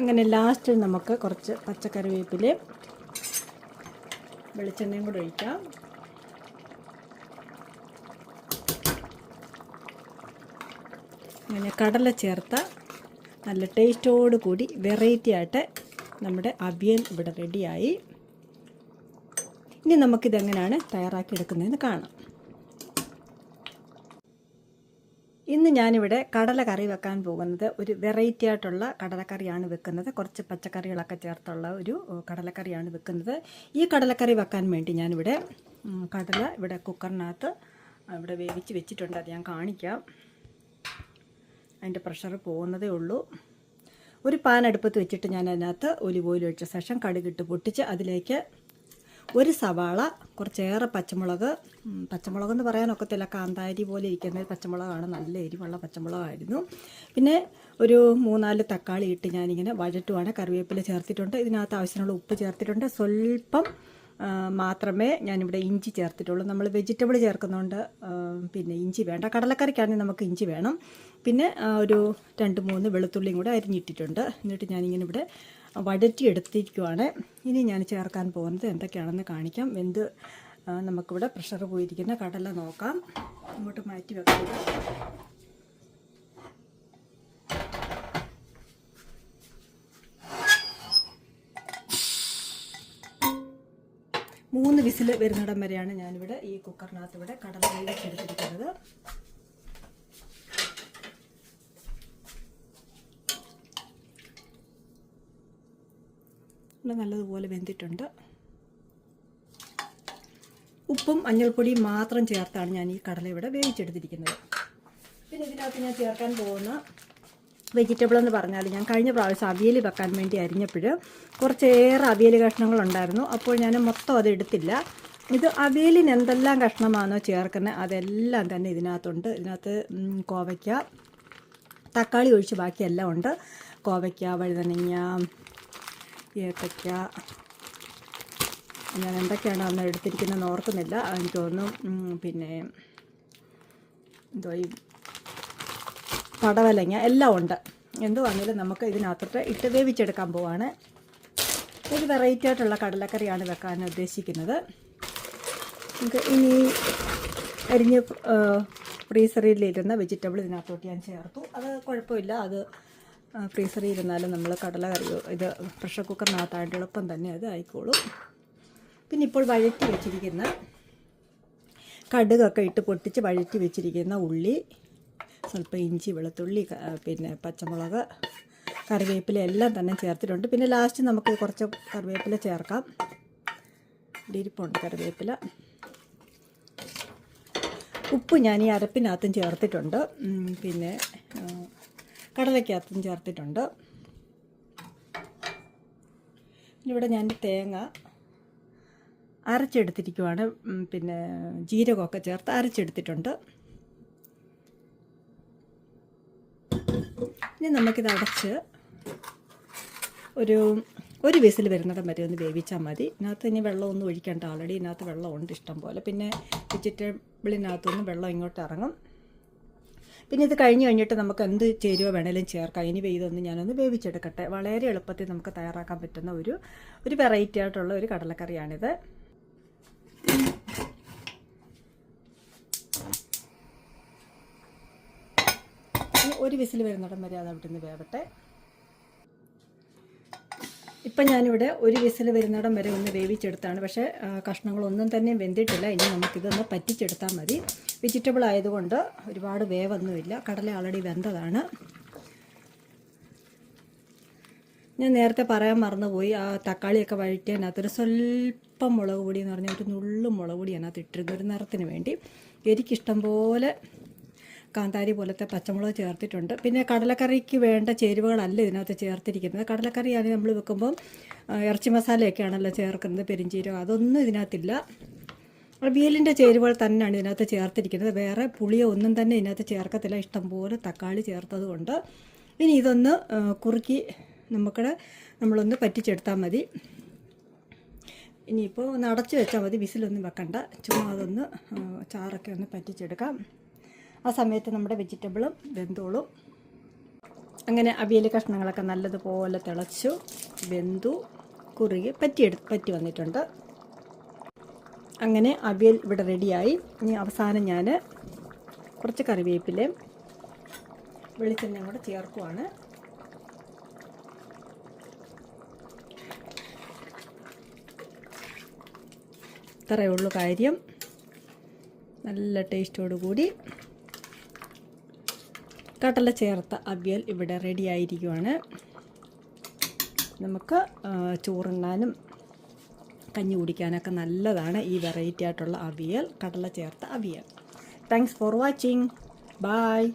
അങ്ങനെ ലാസ്റ്റിൽ നമുക്ക് കുറച്ച് പച്ചക്കറിവേപ്പിൽ വെളിച്ചെണ്ണയും കൂടെ ഒഴിക്കാം. അങ്ങനെ കടല ചേർത്ത നല്ല ടേസ്റ്റോട് കൂടി വെറൈറ്റി ആയിട്ട് നമ്മുടെ അവിയൽ ഇവിടെ റെഡിയായി ഇനി നമുക്കിതെങ്ങനെയാണ് തയ്യാറാക്കി എടുക്കുന്നതെന്ന് കാണാം. ഇന്ന് ഞാനിവിടെ കടല കറി വെക്കാൻ പോകുന്നത് ഒരു വെറൈറ്റി ആയിട്ടുള്ള കടലക്കറിയാണ് വെക്കുന്നത്. കുറച്ച് പച്ചക്കറികളൊക്കെ ചേർത്തുള്ള ഒരു കടലക്കറിയാണ് വെക്കുന്നത്. ഈ കടലക്കറി വെക്കാൻ വേണ്ടി ഞാനിവിടെ കടല ഇവിടെ കുക്കറിനകത്ത് ഇവിടെ വേവിച്ച് വെച്ചിട്ടുണ്ട്. അത് ഞാൻ കാണിക്കാം. അതിന്റെ പ്രഷർ പോകുന്നതേ ഉള്ളൂ. ഒരു പാൻ അടുപ്പത്ത് വെച്ചിട്ട് ഞാൻ അതിനകത്ത് ഒലിവ് ഓയിൽ ഒഴിച്ച ശേഷം കടുകിട്ട് പൊട്ടിച്ച് അതിലേക്ക് ഒരു സവാള കുറച്ചേറെ പച്ചമുളക്. പച്ചമുളക് എന്ന് പറയാനൊക്കത്തില്ല കാന്താരി പോലെ ഇരിക്കുന്ന പച്ചമുളകാണ്. നല്ല എരിവുള്ള പച്ചമുളകായിരുന്നു. പിന്നെ ഒരു മൂന്നാൽ തക്കാളി ഇട്ട് ഞാനിങ്ങനെ വഴറ്റുവാണ്. കറിവേപ്പില ചേർത്തിട്ടുണ്ട്. ഇതിനകത്ത് ആവശ്യത്തിനുള്ള ഉപ്പ് ചേർത്തിട്ടുണ്ട്. സ്വല്പം മാത്രമേ ഞാനിവിടെ ഇഞ്ചി ചേർത്തിട്ടുള്ളൂ. നമ്മൾ വെജിറ്റബിൾ ചേർക്കുന്നതുകൊണ്ട് പിന്നെ ഇഞ്ചി വേണ്ട. കടലക്കറിക്കാണെങ്കിൽ നമുക്ക് ഇഞ്ചി വേണം. പിന്നെ ഒരു രണ്ട് മൂന്ന് വെളുത്തുള്ളിയും കൂടെ അരിഞ്ഞിട്ടിട്ടുണ്ട്. എന്നിട്ട് ഞാനിങ്ങനെ ഇവിടെ വഴറ്റി എടുത്തിരിക്കുവാണ് ഇനി ഞാൻ ചേർക്കാൻ പോകുന്നത് എന്തൊക്കെയാണെന്ന് കാണിക്കാം. വെന്ത് നമുക്കിവിടെ പ്രഷർ പോയിരിക്കുന്ന കടല നോക്കാം. ഇങ്ങോട്ട് മാറ്റി വെക്കാം. മൂന്ന് വിസിൽ വരുന്നിടം വരെയാണ് ഞാനിവിടെ ഈ കുക്കറിനകത്ത് ഇവിടെ കടല വേവിച്ചെടുത്തിരിക്കുന്നത്. ഇവിടെ നല്ലതുപോലെ വെന്തിട്ടുണ്ട്. ഉപ്പും മഞ്ഞൾപ്പൊടിയും മാത്രം ചേർത്താണ് ഞാൻ ഈ കടല ഇവിടെ വേവിച്ചെടുത്തിരിക്കുന്നത്. പിന്നെ ഇതിനകത്ത് ഞാൻ ചേർക്കാൻ പോകുന്ന വെജിറ്റബിൾ എന്ന് പറഞ്ഞാൽ ഞാൻ കഴിഞ്ഞ പ്രാവശ്യം അവിയൽ വെക്കാൻ വേണ്ടി അരിഞ്ഞപ്പോൾ കുറച്ചേറെ അവിയൽ കഷ്ണങ്ങളുണ്ടായിരുന്നു അപ്പോൾ ഞാൻ മൊത്തം അത് എടുത്തില്ല. ഇത് അവിയലിന് എന്തെല്ലാം കഷ്ണമാണോ ചേർക്കുന്നത് അതെല്ലാം തന്നെ ഇതിനകത്തുണ്ട്. ഇതിനകത്ത് കോവയ്ക്ക തക്കാളി ഒഴിച്ച് ബാക്കിയെല്ലാം ഉണ്ട്. കോവയ്ക്ക വഴുതനങ്ങ ഏത്തയ്ക്ക. ഞാൻ എന്തൊക്കെയാണ് അന്ന് എടുത്തിരിക്കുന്നതെന്ന് ഓർക്കുന്നില്ല. എനിക്ക് തോന്നുന്നു പിന്നെ എന്തോ ഈ പടവലങ്ങ എല്ലാം ഉണ്ട്. എന്തുവാണെങ്കിലും നമുക്ക് ഇതിനകത്തോട്ട് ഇട്ട് വേവിച്ചെടുക്കാൻ പോവാണ്. ഒരു വെറൈറ്റി ആയിട്ടുള്ള കടലക്കറിയാണ് വെക്കാൻ ഉദ്ദേശിക്കുന്നത്. നമുക്ക് ഇനി അരിഞ്ഞ് ഫ്രീസറിലിരുന്ന വെജിറ്റബിൾ ഇതിനകത്തോട്ട് ഞാൻ ചേർത്തു. അത് കുഴപ്പമില്ല. അത് ഫ്രീസറിൽ ഇരുന്നാലും നമ്മൾ കടല കറിയോ ഇത് പ്രഷർ കുക്കറിനകത്തായിട്ട് എളുപ്പം തന്നെ അത് ആയിക്കോളും. പിന്നെ ഇപ്പോൾ വഴറ്റി വെച്ചിരിക്കുന്ന കടുകൊക്കെ ഇട്ട് പൊട്ടിച്ച് വഴറ്റി വെച്ചിരിക്കുന്ന ഉള്ളി സ്വല്പം ഇഞ്ചി വെളുത്തുള്ളി പിന്നെ പച്ചമുളക് കറിവേപ്പില എല്ലാം തന്നെ ചേർത്തിട്ടുണ്ട്. പിന്നെ ലാസ്റ്റ് നമുക്ക് കുറച്ച് കറിവേപ്പില ചേർക്കാം. ഇരിപ്പുണ്ട് കറിവേപ്പില. ഉപ്പ് ഞാൻ ഈ അരപ്പിനകത്തും ചേർത്തിട്ടുണ്ട്. പിന്നെ കടലയ്ക്കകത്തും ചേർത്തിട്ടുണ്ട്. ഇവിടെ ഞാൻ തേങ്ങ അരച്ചെടുത്തിരിക്കുവാണ്. പിന്നെ ജീരകമൊക്കെ ചേർത്ത് അരച്ചെടുത്തിട്ടുണ്ട്. ഇനി നമുക്കിത് അടച്ച് ഒരു ഒരു വിസിൽ വരുന്നിടം വരെ ഒന്ന് വേവിച്ചാൽ മതി. ഇതിനകത്ത് ഇനി വെള്ളമൊന്നും ഒഴിക്കേണ്ട. ആൾറെഡി ഇതിനകത്ത് വെള്ളമുണ്ട് ഇഷ്ടം പോലെ പിന്നെ വെജിറ്റബിളിനകത്തുനിന്ന് വെള്ളം ഇങ്ങോട്ട് ഇറങ്ങും. പിന്നെ ഇത് കഴിഞ്ഞ് കഴിഞ്ഞിട്ട് നമുക്ക് എന്ത് ചേരുവ വേണേലും ചേർക്കാം. ഇനി ഇതൊന്ന് ഞാനൊന്ന് വേവിച്ചെടുക്കട്ടെ. വളരെ എളുപ്പത്തിൽ നമുക്ക് തയ്യാറാക്കാൻ പറ്റുന്ന ഒരു ഒരു വെറൈറ്റി ആയിട്ടുള്ള ഒരു കടലക്കറിയാണിത്. ഒരു വിസിൽ വരുന്നിടം വരെ അത് അവിടെ നിന്ന് വേവട്ടെ. ഇപ്പം ഞാനിവിടെ ഒരു വിസിൽ വരുന്നിടം വരെ ഒന്ന് വേവിച്ചെടുത്താണ്. പക്ഷേ കഷ്ണങ്ങളൊന്നും തന്നെ വെന്തിട്ടില്ല. ഇനി നമുക്കിതൊന്ന് പറ്റിച്ചെടുത്താൽ മതി. വെജിറ്റബിൾ ആയതുകൊണ്ട് ഒരുപാട് വേവൊന്നുമില്ല. കടല ആൾറെഡി വെന്തതാണ്. ഞാൻ നേരത്തെ പറയാൻ മറന്നുപോയി. ആ തക്കാളിയൊക്കെ വഴറ്റിയതിനകത്തൊരു സ്വല്പം മുളക് പൊടി എന്ന് പറഞ്ഞാൽ ഒരു നുള്ളും മുളക് പൊടി അതിനകത്ത് ഇട്ടിരുന്നു ഒരു നിറത്തിന് വേണ്ടി. എനിക്കിഷ്ടം പോലെ കാന്താരി പോലത്തെ പച്ചമുളക് ചേർത്തിട്ടുണ്ട്. പിന്നെ കടലക്കറിക്ക് വേണ്ട ചേരുവകളല്ല ഇതിനകത്ത് ചേർത്തിരിക്കുന്നത്. കടലക്കറിയാണ് നമ്മൾ വെക്കുമ്പം ഇറച്ചി മസാലയൊക്കെയാണല്ലോ ചേർക്കുന്നത് പെരിഞ്ചീരകം അതൊന്നും ഇതിനകത്തില്ല. അവിയലിന്റെ ചേരുവകൾ തന്നെയാണ് ഇതിനകത്ത് ചേർത്തിരിക്കുന്നത്. വേറെ പുളിയോ ഒന്നും തന്നെ ഇതിനകത്ത് ചേർക്കത്തില്ല. ഇഷ്ടംപോലെ തക്കാളി ചേർത്തതുകൊണ്ട്. ഇനി ഇതൊന്ന് കുറുക്കി നമുക്കിടെ നമ്മളൊന്ന് പറ്റിച്ചെടുത്താൽ മതി. ഇനിയിപ്പോൾ ഒന്ന് അടച്ചു വെച്ചാൽ മതി. വിസിലൊന്നും വെക്കണ്ട. ചുമ്മാ അതൊന്ന് ചാറൊക്കെ ഒന്ന് പറ്റിച്ചെടുക്കാം. ആ സമയത്ത് നമ്മുടെ വെജിറ്റബിളും വെന്തോളും. അങ്ങനെ അവിയൽ കഷ്ണങ്ങളൊക്കെ നല്ലതുപോലെ തിളച്ചു വെന്തു കുറുകി പറ്റിയെടു പറ്റി വന്നിട്ടുണ്ട്. അങ്ങനെ അവിയൽ ഇവിടെ റെഡിയായി. ഇനി അവസാനം ഞാൻ കുറച്ച് കറിവേപ്പിലയും വെളിച്ചെണ്ണയും കൂടെ ചേർക്കുവാണ്. ഇത്രയേ ഉള്ളൂ കാര്യം. നല്ല ടേസ്റ്റോടു കൂടി കടല ചേർത്ത അവിയൽ ഇവിടെ റെഡി ആയിരിക്കുവാണ്. നമുക്ക് ചോറുണ്ണാനും കഞ്ഞി കുടിക്കാനൊക്കെ നല്ലതാണ് ഈ വെറൈറ്റി ആയിട്ടുള്ള അവിയൽ കടല ചേർത്ത aviyal. Thanks for watching bye